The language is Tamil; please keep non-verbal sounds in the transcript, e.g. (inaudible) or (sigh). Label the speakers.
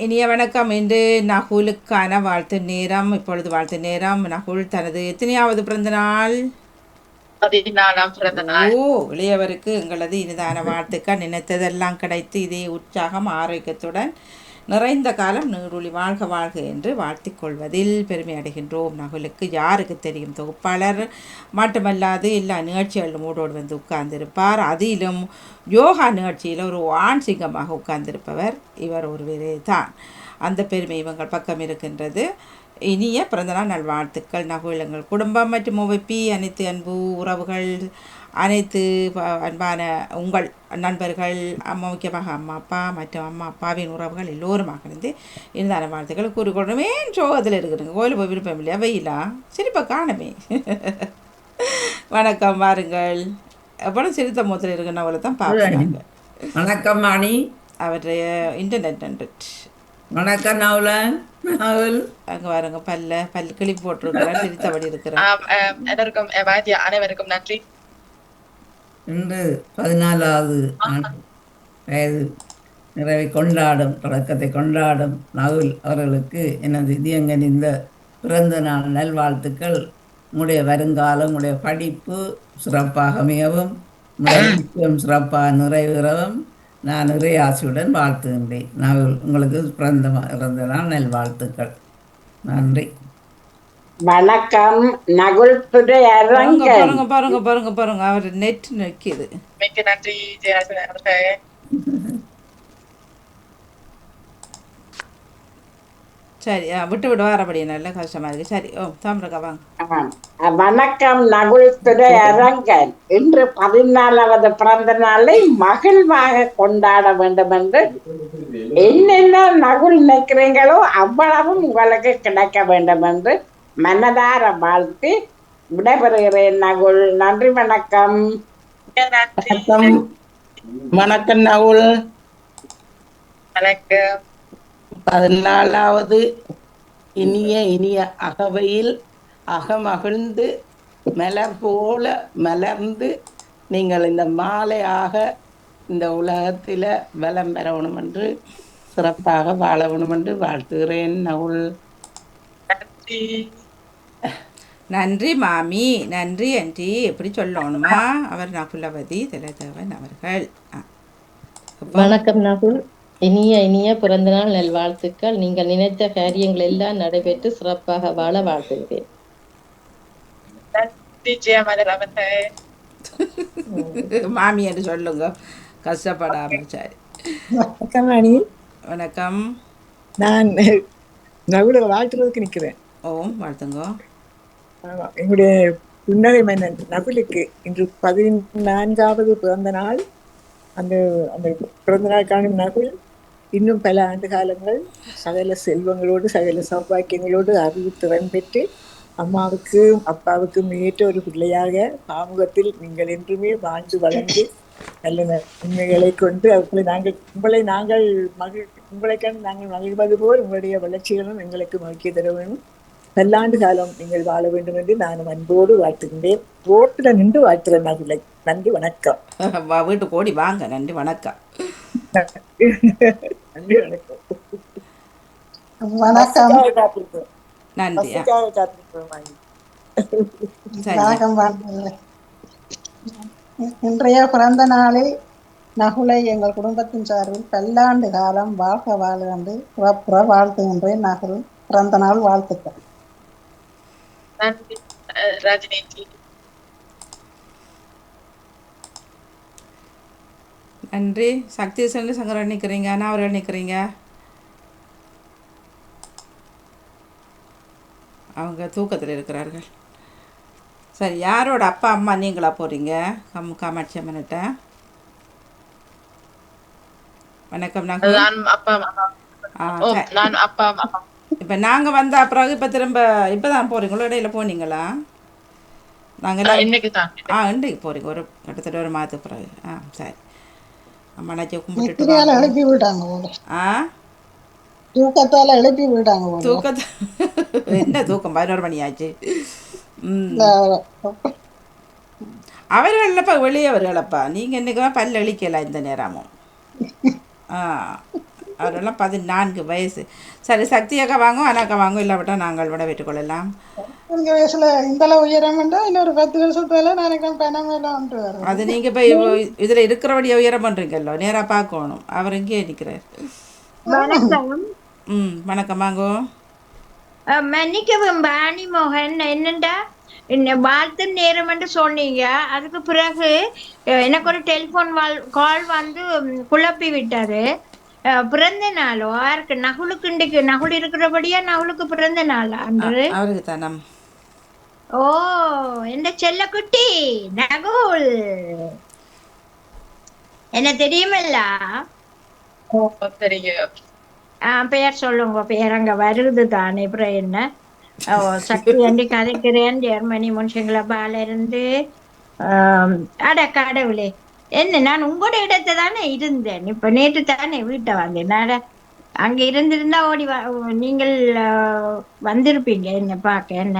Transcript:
Speaker 1: இனிய வணக்கம். இன்று நகுலுக்கான வாழ்த்து நேரம். இப்பொழுது வாழ்த்து நேரம். நகுல் தனது எத்தனையாவது பிறந்த நாள்?
Speaker 2: பதினாலாம் பிறந்த நாள்.
Speaker 1: ஓ இளையவருக்கு எங்களது இனிதான வாழ்த்துக்கள். நினைத்ததெல்லாம் கிடைத்து இதே உற்சாகம் ஆரோக்கியத்துடன் நிறைந்த காலம் நீருளி வாழ்க வாழ்க என்று வாழ்த்திக் கொள்வதில் பெருமை அடைகின்றோம். நகுலுக்கு யாருக்கு தெரியும்? தொகுப்பாளர் மட்டுமல்லாது எல்லா நிகழ்ச்சிகளிலும் ஊடோடு வந்து உட்கார்ந்திருப்பார். அதிலும் யோகா நிகழ்ச்சியில் ஒரு ஆண் சிங்கமாக உட்கார்ந்திருப்பவர் இவர் ஒருவரே தான் அந்த பெருமை இவங்கள் பக்கம் இருக்கின்றது. இனிய பிறந்தநாள் நல்வாழ்த்துக்கள். நகுலங்கள் குடும்பம் மற்றும் OVP அனைத்து அன்பு உறவுகள் அனைத்து அன்பான உங்கள் நண்பர்கள் அம்மா முக்கியமாக அம்மா அப்பா மற்றும் அம்மா அப்பாவின் உறவுகள் எல்லோருமாக இருந்து இனிதான வாழ்த்துக்கள் கூறிக்கொள்ளுமே சோகத்தில் இருக்கிறேங்க கோயிலுக்கு போய் விருப்பம் இல்லையா? வெயிலா? சிரிப்பை காணுமே. (laughs) வணக்கம் வாருங்கள். எப்பறம் சிரித்த முகத்தில் இருக்கிறவங்கள தான் பார்க்குறாங்க.
Speaker 3: வணக்கம் மணி
Speaker 1: அவருடைய இன்டர்நெட் நண்டுட்
Speaker 3: வணக்கம் நவுலன் நவுல்.
Speaker 1: அங்கே பாருங்க பல்ல பல் கிளிப் போட்டிருக்கிறார் சிரித்தபடி
Speaker 2: ஆம், எல்லாருக்கும் அஹ், வாத்திய அனைவருக்கும் நன்றி.
Speaker 3: இன்று பதினாலாவது ஆண்டு வயது நிறைவை கொண்டாடும் தொடக்கத்தை கொண்டாடும் நகுல் அவர்களுக்கு எனது இதயங்கனிந்த பிறந்த நாள் நல்வாழ்த்துக்கள். உங்களுடைய வருங்காலம் உங்களுடைய படிப்பு சிறப்பாக அமையவும் முக்கியம் சிறப்பாக நிறைவேறவும் நான் நிறைய ஆசையுடன் வாழ்த்துகின்றேன். நகுல் உங்களுக்கு பிறந்த பிறந்த நாள் நல்வாழ்த்துக்கள். நன்றி.
Speaker 4: வணக்கம் நகுல்புரை
Speaker 1: பாருங்க பாருங்க பாருங்க பாருங்க பாருங்க. அவர் நெட் நிற்கிது.
Speaker 2: மிக்க நன்றி
Speaker 1: சரி விட்டு விட்டு வரபடி நல்ல கஷ்டமா இருக்கு சரி ஓ தாமிரக்கா வாங்க.
Speaker 4: வணக்கம் நகுல்துறை அரங்கன். இன்று பதினாலாவது பிறந்த நாளை மகிழ்வாக கொண்டாட வேண்டும் என்று என்னென்ன நகுல் நினைக்கிறீங்களோ அவ்வளவும் உங்களுக்கு கிடைக்க வேண்டும் என்று மனதார வாழ்த்தி விடைபெறுகிறேன். நகுல் நன்றி வணக்கம்.
Speaker 5: வணக்கம். வணக்கம் நகுல்.
Speaker 2: வணக்கம்.
Speaker 5: பதினாலாவது இனிய இனிய அகவையில் அகமகிழ்ந்து மலர் போல மலர்ந்து நீங்கள் இந்த மாலையாக இந்த உலகத்தில் வலம் பெறணும் என்று சிறப்பாக வாழணும் என்று வாழ்த்துகிறேன் நகுல்.
Speaker 2: நன்றி
Speaker 1: மாமி நன்றி ஆண்டி. எப்படி சொல்லணுமா? அவர் நகுலவதி திலதேவன் அவர்கள்.
Speaker 6: வணக்கம் நகுல். இனிய இனிய பிறந்தநாள் நல்வாழ்த்துக்கள். நீங்கள் நினைத்த காரியங்கள் எல்லாம் நடைபெற்று சிறப்பாக வாழ வாழ்த்துகிறேன். (laughs)
Speaker 1: மாமி என்று சொல்லுங்க. கஷ்டப்படாம சரி.
Speaker 7: வணக்கம் ராணி
Speaker 1: வணக்கம்.
Speaker 7: நான் நகுல வாழ்த்துறதுக்கு நிற்கிறேன்
Speaker 1: ஓம் வாழ்த்துங்க.
Speaker 7: எங்களுடைய புன்னகை மன்னன் நபிலுக்கு இன்று பதினான்காவது பிறந்த நாள். அந்த அந்த பிறந்த நாள் காணும் இன்னும் பல ஆண்டு காலங்கள் சகல செல்வங்களோடு சகல சௌபாக்கியங்களோடு அறிவு திறன் பெற்று அம்மாவுக்கும் அப்பாவுக்கும் ஏற்ற ஒரு பிள்ளையாக பாமுகத்தில் நீங்கள் என்றுமே வாழ்ந்து வளர்ந்து நல்ல நன்மைகளை கொண்டு அவர்களை நாங்கள் உங்களை நாங்கள் மகிழ் உங்களை கண்டு நாங்கள் மகிழ்வது போல் உங்களுடைய வளர்ச்சிகளும் எங்களுக்கு மகிழ்ச்சி தர வேண்டும். பல்லாண்டு காலம் நீங்கள் வாழ வேண்டும் என்று நான் அன்போடு வாழ்த்துகின்றேன். ரோட்டில் நின்று வாழ்த்துறேன் நகுலை நன்றி வணக்கம். (laughs)
Speaker 1: வா வீட்டுக்கு ஓடி வாங்க நன்றி வணக்கம்.
Speaker 7: நன்றி வணக்கம்.
Speaker 8: வணக்கம்.
Speaker 1: நன்றி.
Speaker 8: இன்றைய பிறந்த நாளில் நகுலை எங்கள் குடும்பத்தின் சார்பில் பல்லாண்டு காலம் வாழ்க வாழ என்று வாழ்த்துகின்றேன் நகுல். பிறந்த நாள் வாழ்த்துக்கள்.
Speaker 2: நன்றி. அஹ், ராஜினி
Speaker 1: நன்றி சக்தி சென்று சங்கரன் நிற்கிறீங்க அண்ணா அவர்கள் நிற்கிறீங்க அவங்க தூக்கத்தில் இருக்கிறார்கள். சரி யாரோட அப்பா அம்மா நீங்களா போகிறீங்க கம் காமாட்சி அம்மன்கிட்ட வணக்கம் நாங்கள்
Speaker 2: அப்பா. நான் அப்பா
Speaker 1: இப்போ நாங்கள் வந்த பிறகு இப்போ திரும்ப இப்போ தான் போகிறீங்களோ இடையில போனீங்களா? நாங்கள்
Speaker 2: இன்னைக்கு தான்
Speaker 1: ஆ இன்றைக்கு போகிறீங்க ஒரு கிட்டத்தட்ட ஒரு மாதத்துக்கு பிறகு. ஆ சரி. அம்மாச்சி கும்பிட்டுட்டு.
Speaker 8: எழுப்பி விட்டாங்க போல.
Speaker 1: ஆ?
Speaker 8: தூக்கத்தால எழுப்பி விட்டாங்க போல.
Speaker 1: தூக்கத்தை என்ன தூக்கம்? பதினோரு மணி ஆச்சு. அவர்களப்பா வெளியவர்களப்பா நீங்கள் என்னைக்கு பல்ல அழிக்கல இந்த நேரமும். ஆ. அவரெல்லாம் பதினான்கு வயசு. சரி சக்தி அக்கா வாங்க அனாக்கா வாங்க இல்லாவிட்டா நாங்கள் விட கொள்ளலாம்
Speaker 8: இந்த வயசுல இந்த அளவு உயரம்ண்டா இன்னொரு பத்து வருஷத்துல நினைக்கிறேன் பணமெல்லாம் வந்து வரும்.
Speaker 1: அது நீங்கள் இப்போ இதில் இருக்கிறபடியே உயரம் பண்ணுறீங்கல்லோ நேராக பார்க்கணும். அவர் இங்கேயே நிற்கிறார்
Speaker 9: வணக்கம்.
Speaker 1: ம் வணக்கம் வாங்கோ.
Speaker 9: மன்னிக்கவும் பாணி மோகன் என்னண்டா? என்ன வாழ்த்து நேரம் என்று சொன்னீங்க. அதுக்கு பிறகு எனக்கு ஒரு டெலிஃபோன் கால் வந்து குழப்பி விட்டாரு பிறந்த நாளோ? யாருக்கு? நகுலுக்கு இன்றைக்கு நகுல் இருக்கிறபடியா நகுலுக்கு பிறந்த நாள் அன்று?
Speaker 1: அவருக்கு தானம்
Speaker 9: ஓ எந்த செல்லக்குட்டி நகுல். என்ன தெரியுமல்ல? பெயர் சொல்லுங்க பெயர் அங்க வருது தானே அப்புறம் என்ன? ஓ, சக்தி அண்டி கதைக்கிறேன் ஜெர்மனி முன்சிங்களப்பால இருந்து ஆம், அட கடவுளே. என்ன நான் உங்களோட இடத்தை தானே இருந்தேன். இப்ப நேற்று தானே வீட்டை வந்தேன். அட அங்க இருந்திருந்தா ஓடி வா நீங்கள் வந்திருப்பீங்க என்ன பார்க்க. என்ன?